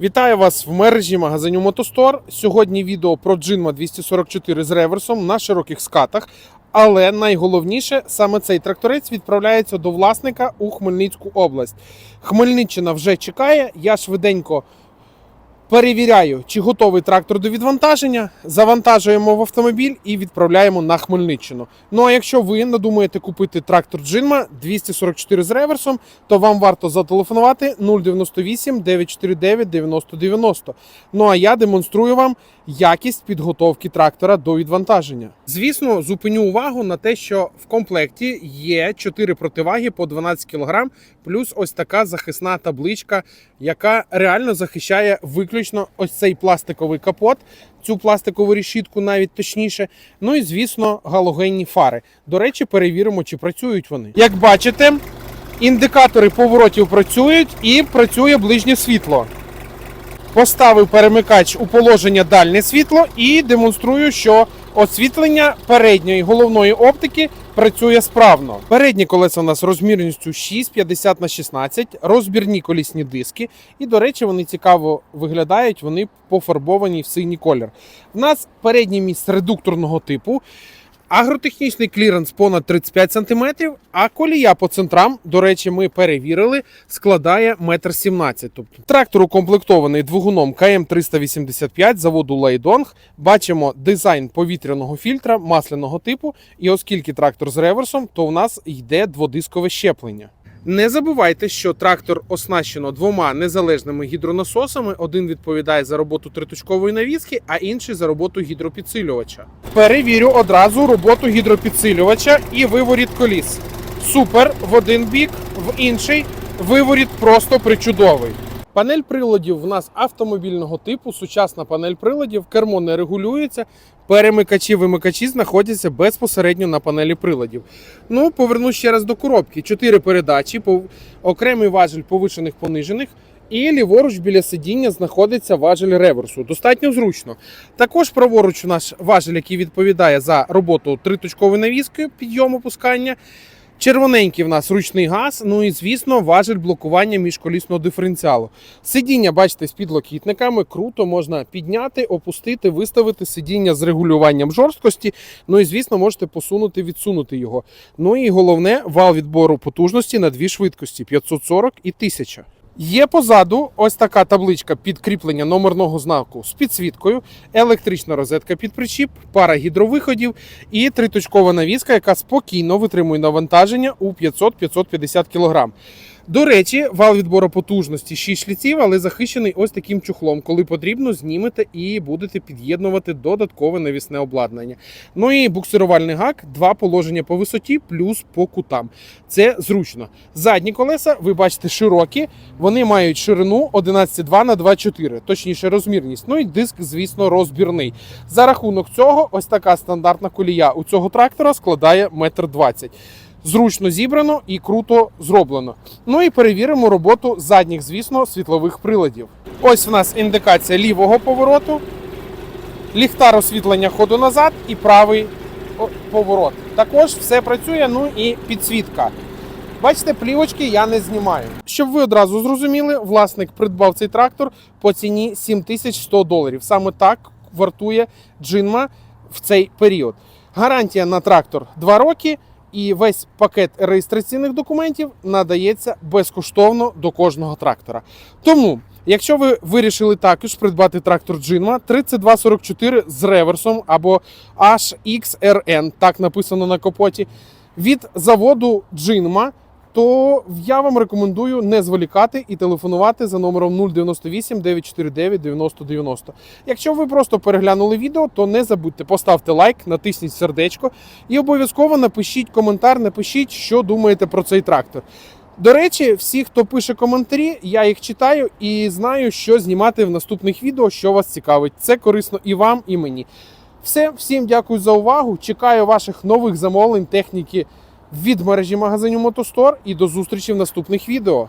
Вітаю вас в мережі магазинів Мотостор. Сьогодні відео про Джинма 244 з реверсом на широких скатах. Але найголовніше, саме цей тракторець відправляється до власника у Хмельницьку область. Хмельниччина вже чекає. Я швиденько перевіряю, чи готовий трактор до відвантаження. Завантажуємо в автомобіль і відправляємо на Хмельниччину. Ну а якщо ви надумаєте купити трактор Джинма 244 з реверсом, то вам варто зателефонувати 098 949 9090. Ну а я демонструю вам якість підготовки трактора до відвантаження. Звісно, зупиню увагу на те, що в комплекті є 4 противаги по 12 кг, плюс ось така захисна табличка, яка реально захищає виключно ось цей пластиковий капот. Цю пластикову решітку навіть точніше. Ну і звісно, галогенні фари. До речі, перевіримо, чи працюють вони. Як бачите, індикатори поворотів працюють і працює ближнє світло. Поставив перемикач у положення дальнє світло і демонструю, що освітлення передньої головної оптики працює справно. Передні колеса у нас розмірністю 6,50 на 16, розбірні колісні диски. І, до речі, вони цікаво виглядають, вони пофарбовані в синій колір. У нас передній міст редукторного типу. Агротехнічний кліренс понад 35 см, а колія по центрам, до речі, ми перевірили, складає 1,17 м. Тобто трактор укомплектований двигуном КМ385 заводу Лейдонг. Бачимо дизайн повітряного фільтра масляного типу. І оскільки трактор з реверсом, то у нас йде дводискове щеплення. Не забувайте, що трактор оснащено двома незалежними гідронасосами. Один відповідає за роботу триточкової навіски, а інший за роботу гідропідсилювача. Перевірю одразу роботу гідропідсилювача і виворіт коліс. Супер в один бік, в інший виворіт просто причудовий. Панель приладів в нас автомобільного типу, сучасна панель приладів, кермо не регулюється. Перемикачі, вимикачі знаходяться безпосередньо на панелі приладів. Ну, повернусь ще раз до коробки. Чотири передачі, окремий важель повишених понижених. І ліворуч біля сидіння знаходиться важель реверсу. Достатньо зручно. Також праворуч у нас важель, який відповідає за роботу триточкової навіски, підйом опускання. Червоненький в нас ручний газ, ну і звісно, важель блокування міжколісного диференціалу. Сидіння, бачите, з підлокітниками, круто можна підняти, опустити, виставити сидіння з регулюванням жорсткості. Ну і звісно, можете посунути, відсунути його. Ну і головне, вал відбору потужності на дві швидкості 540 і 1000. Є позаду ось така табличка підкріплення номерного знаку з підсвіткою, електрична розетка під причіп, пара гідровиходів і триточкова навіска, яка спокійно витримує навантаження у 500-550 кг. До речі, вал відбору потужності 6 шліців, але захищений ось таким чухлом. Коли потрібно, знімете і будете під'єднувати додаткове навісне обладнання. Ну і буксирувальний гак, два положення по висоті, плюс по кутам. Це зручно. Задні колеса, ви бачите, широкі. Вони мають ширину 11,2 на 2,4, точніше розмірність. Ну і диск, звісно, розбірний. За рахунок цього, ось така стандартна колія у цього трактора складає 1,20 м. Зручно зібрано і круто зроблено. Ну і перевіримо роботу задніх, звісно, світлових приладів. Ось в нас індикація лівого повороту, ліхтар освітлення ходу назад і правий поворот. Також все працює, ну і підсвітка. Бачите, плівочки я не знімаю. Щоб ви одразу зрозуміли, власник придбав цей трактор по ціні 7100 доларів. Саме так вартує джинма в цей період. Гарантія на трактор 2 роки, і весь пакет реєстраційних документів надається безкоштовно до кожного трактора. Тому. Якщо ви вирішили також придбати трактор Джинма 3244 з реверсом або HXRN, так написано на капоті, від заводу Джинма, то я вам рекомендую не зволікати і телефонувати за номером 098 949 9090. Якщо ви просто переглянули відео, то не забудьте поставте лайк, натисніть сердечко і обов'язково напишіть коментар, напишіть, що думаєте про цей трактор. До речі, всі, хто пише коментарі, я їх читаю і знаю, що знімати в наступних відео, що вас цікавить. Це корисно і вам, і мені. Все, всім дякую за увагу. Чекаю ваших нових замовлень техніки від мережі магазинів Мотостор і до зустрічі в наступних відео.